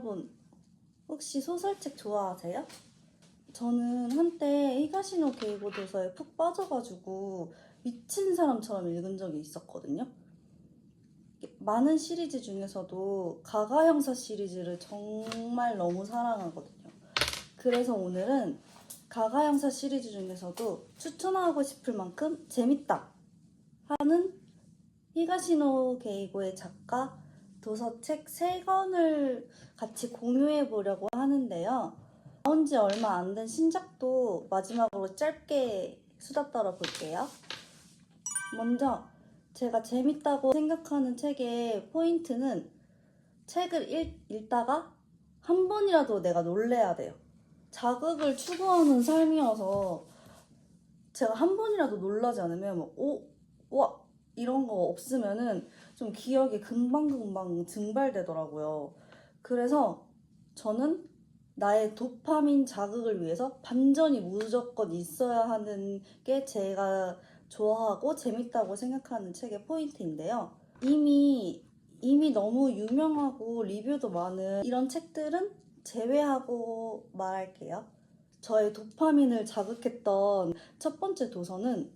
여러분 혹시 소설책 좋아하세요? 저는 한때 히가시노 게이고 도서에 푹 빠져가지고 미친 사람처럼 읽은 적이 있었거든요. 많은 시리즈 중에서도 가가 형사 시리즈를 정말 너무 사랑하거든요. 그래서 오늘은 가가 형사 시리즈 중에서도 추천하고 싶을 만큼 재밌다 하는 히가시노 게이고의 작가 도서책 세 권을 같이 공유해 보려고 하는데요. 나온 지 얼마 안 된 신작도 마지막으로 짧게 수다 떨어 볼게요. 먼저 제가 재밌다고 생각하는 책의 포인트는 책을 읽, 읽다가 한 번이라도 내가 놀래야 돼요. 자극을 추구하는 삶이어서 제가 한 번이라도 놀라지 않으면 뭐, 오, 와 이런 거 없으면은 좀 기억이 금방금방 증발되더라고요. 그래서 저는 나의 도파민 자극을 위해서 반전이 무조건 있어야 하는 게 제가 좋아하고 재밌다고 생각하는 책의 포인트인데요. 이미 이미 너무 유명하고 리뷰도 많은 이런 책들은 제외하고 말할게요. 저의 도파민을 자극했던 첫 번째 도서는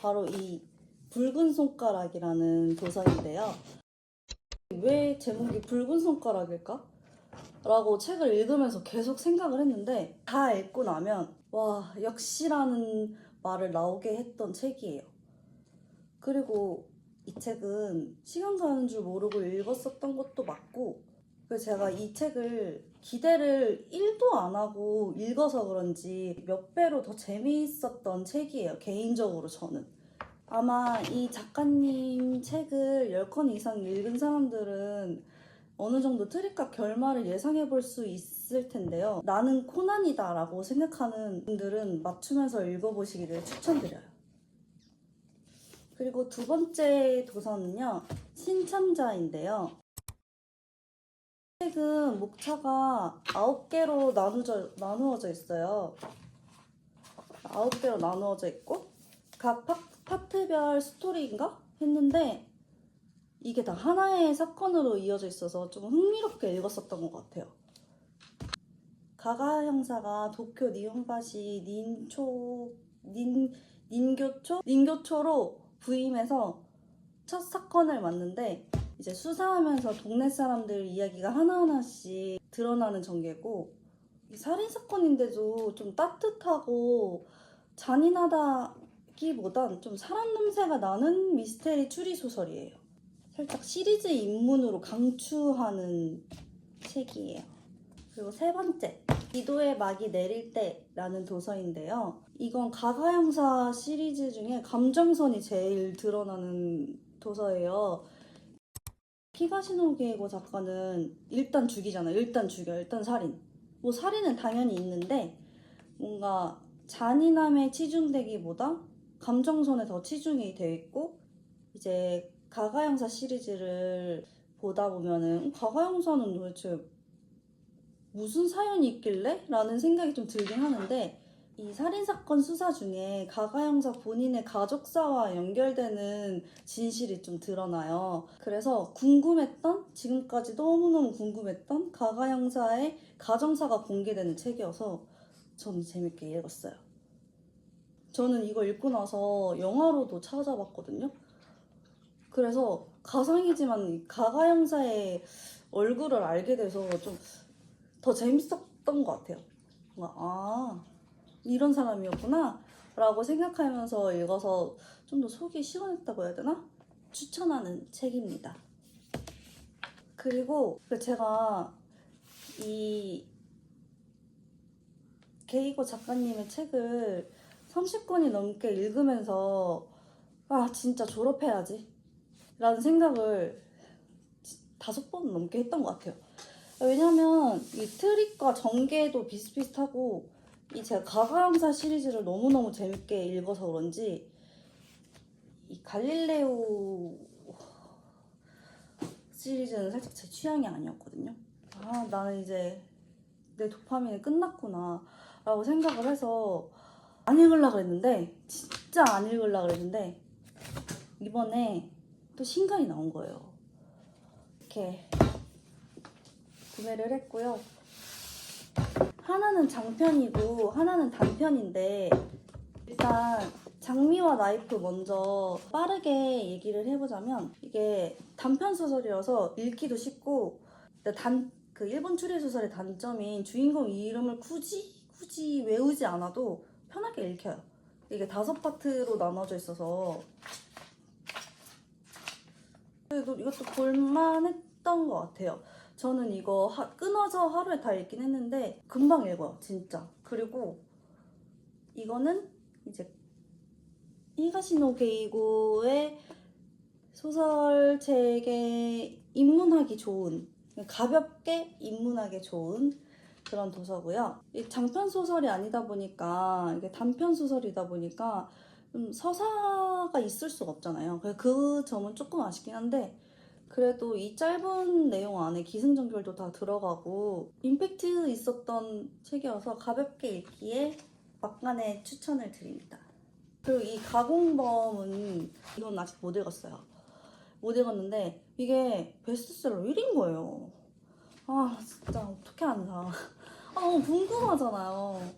바로 이 붉은 손가락이라는 도서인데요. 왜 제목이 붉은 손가락일까? 라고 책을 읽으면서 계속 생각을 했는데 다 읽고 나면 와 역시라는 말을 나오게 했던 책이에요. 그리고 이 책은 시간 가는 줄 모르고 읽었었던 것도 맞고 그래서 제가 이 책을 기대를 1도 안 하고 읽어서 그런지 몇 배로 더 재미있었던 책이에요. 개인적으로 저는. 아마 이 작가님 책을 10권 이상 읽은 사람들은 어느 정도 트릭과 결말을 예상해 볼 수 있을 텐데요. 나는 코난이다 라고 생각하는 분들은 맞추면서 읽어보시기를 추천드려요. 그리고 두 번째 도서는요, 신참자인데요. 책은 목차가 9개로 나누져, 나누어져 있어요. 9개로 나누어져 있고, 각 파, 파트별 스토리인가? 했는데, 이게 다 하나의 사건으로 이어져 있어서 좀 흥미롭게 읽었었던 것 같아요. 가가 형사가 도쿄 니혼바시 닌초 닌 닌교초 닌교초로 부임해서 첫 사건을 맡는데 이제 수사하면서 동네 사람들 이야기가 하나하나씩 드러나는 전개고 이 살인 사건인데도 좀 따뜻하고 잔인하다 기보단 좀 사람 냄새가 나는 미스테리 추리 소설이에요. 살짝 시리즈 입문으로 강추하는 책이에요. 그리고 세 번째, 기도의 막이 내릴 때라는 도서인데요. 이건 가가 형사 시리즈 중에 감정선이 제일 드러나는 도서예요. 히가시노 게이고 작가는 일단 죽이잖아요. 일단 죽여, 일단 살인. 뭐 살인은 당연히 있는데 뭔가 잔인함에 치중되기보다 감정선에 더 치중이 되어 있고 이제 가가 형사 시리즈를 보다 보면은 음, 가가 형사는 도대체 무슨 사연이 있길래? 라는 생각이 좀 들긴 하는데 이 살인사건 수사 중에 가가 형사 본인의 가족사와 연결되는 진실이 좀 드러나요. 그래서 궁금했던, 지금까지 너무너무 궁금했던 가가 형사의 가정사가 공개되는 책이어서 저는 재밌게 읽었어요. 저는 이거 읽고 나서 영화로도 찾아봤거든요. 그래서 가상이지만 이 가가 형사의 얼굴을 알게 돼서 좀 더 재밌었던 것 같아요. 뭔가 아 이런 사람이었구나 라고 생각하면서 읽어서 좀 더 속이 시원했다고 해야 되나? 추천하는 책입니다. 그리고 그 제가 이 게이고 작가님의 책을 30권이 넘게 읽으면서 아 진짜 졸업해야지 라는 생각을 다섯 번 넘게 했던 것 같아요. 왜냐면 이 트릭과 전개도 비슷비슷하고 이 제가 가가형사 시리즈를 너무너무 재밌게 읽어서 그런지 이 갈릴레오 시리즈는 살짝 제 취향이 아니었거든요. 아 나는 이제 내 도파민이 끝났구나 라고 생각을 해서 안 읽으려고 그랬는데 진짜 안 읽으려고 그랬는데 이번에 또 신간이 나온 거예요. 이렇게 구매를 했고요. 하나는 장편이고 하나는 단편인데 일단 장미와 나이프 먼저 빠르게 얘기를 해보자면 이게 단편 소설이라서 읽기도 쉽고 단, 그 일본 추리 소설의 단점인 주인공 이름을 굳이 굳이 외우지 않아도 편하게 읽혀요. 이게 다섯 파트로 나눠져 있어서 그래도 이것도 볼만했던 것 같아요. 저는 이거 하- 끊어서 하루에 다 읽긴 했는데 금방 읽어요, 진짜. 그리고 이거는 이제 히가시노 게이고의 소설책에 입문하기 좋은 가볍게 입문하기 좋은 그런 도서고요. 이 장편 소설이 아니다 보니까 이게 단편 소설이다 보니까 좀 서사가 있을 수가 없잖아요. 그 점은 조금 아쉽긴 한데 그래도 이 짧은 내용 안에 기승전결도 다 들어가고 임팩트 있었던 책이어서 가볍게 읽기에 막간의 추천을 드립니다. 그리고 이 가공범은 이건 아직 못 읽었어요. 못 읽었는데 이게 베스트셀러 1인 거예요. 아 진짜 어떻게 안 사? 아 너무 궁금하잖아요.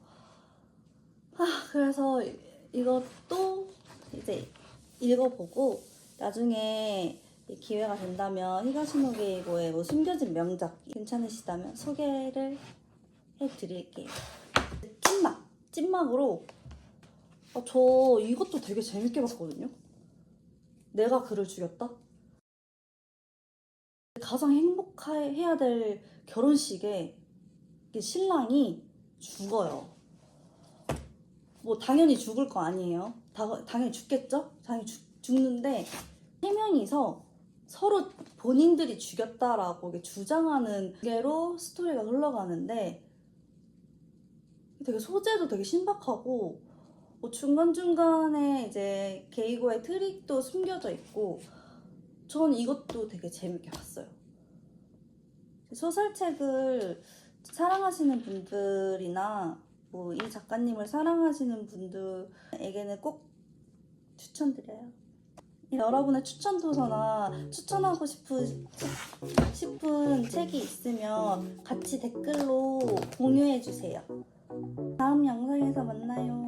아 그래서 이- 이것도 이제 읽어보고 나중에 이 기회가 된다면 히가시노 게이고의 뭐 숨겨진 명작 괜찮으시다면 소개를 해드릴게요. 찐막 찐막으로 아, 저 이것도 되게 재밌게 봤거든요. 내가 그를 죽였다? 가장 행복해야 될 결혼식에 이 신랑이 죽어요. 뭐 당연히 죽을 거 아니에요. 다, 당연히 죽겠죠? 당연히 죽, 죽는데 세 명이서 서로 본인들이 죽였다라고 주장하는 게로 스토리가 흘러가는데 되게 소재도 되게 신박하고 뭐 중간중간에 이제 게이고의 트릭도 숨겨져 있고 전 이것도 되게 재밌게 봤어요. 소설책을 사랑하시는 분들이나 뭐 이 작가님을 사랑하시는 분들에게는 꼭 추천드려요. 여러분의 추천 도서나 추천하고 싶은, 싶은 책이 있으면 같이 댓글로 공유해 주세요. 다음 영상에서 만나요.